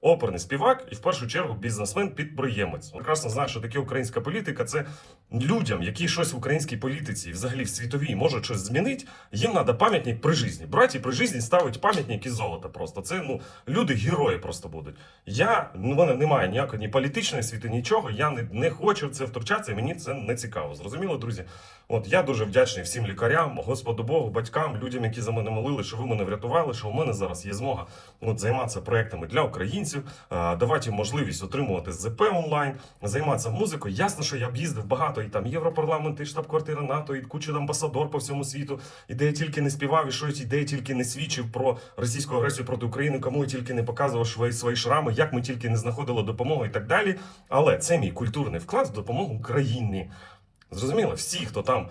Оперний співак і в першу чергу бізнесмен-підприємець. Прекрасно знаю, що таке українська політика. Це людям, які щось в українській політиці і взагалі в світовій можуть щось змінити. Їм треба пам'ятник при житті. Браті при житті ставить пам'ятник із золота. Просто це ну люди герої просто будуть. Я ну, в мене немає ніякої ні політичної світи, нічого. Я не, не хочу це втручатися. і Мені це не цікаво. Зрозуміло, друзі. От я дуже вдячний всім лікарям, Господу Богу, батькам, людям, які за мене молили, що ви мене врятували, що у мене зараз є змога от, займатися проектами для українців, а, давати їм можливість отримувати ЗП онлайн, займатися музикою. Ясно, що я б їздив багато і там Європарламент, і штаб-квартира НАТО, і куча амбасадор по всьому світу, і де я тільки не співав, і що я де я тільки не свідчив про російську агресію проти України, кому я тільки не показував свої, свої шрами, як ми тільки не знаходили допомогу і так далі. Але це мій культурний вклад в допомогу Україні. Зрозуміло, всі, хто там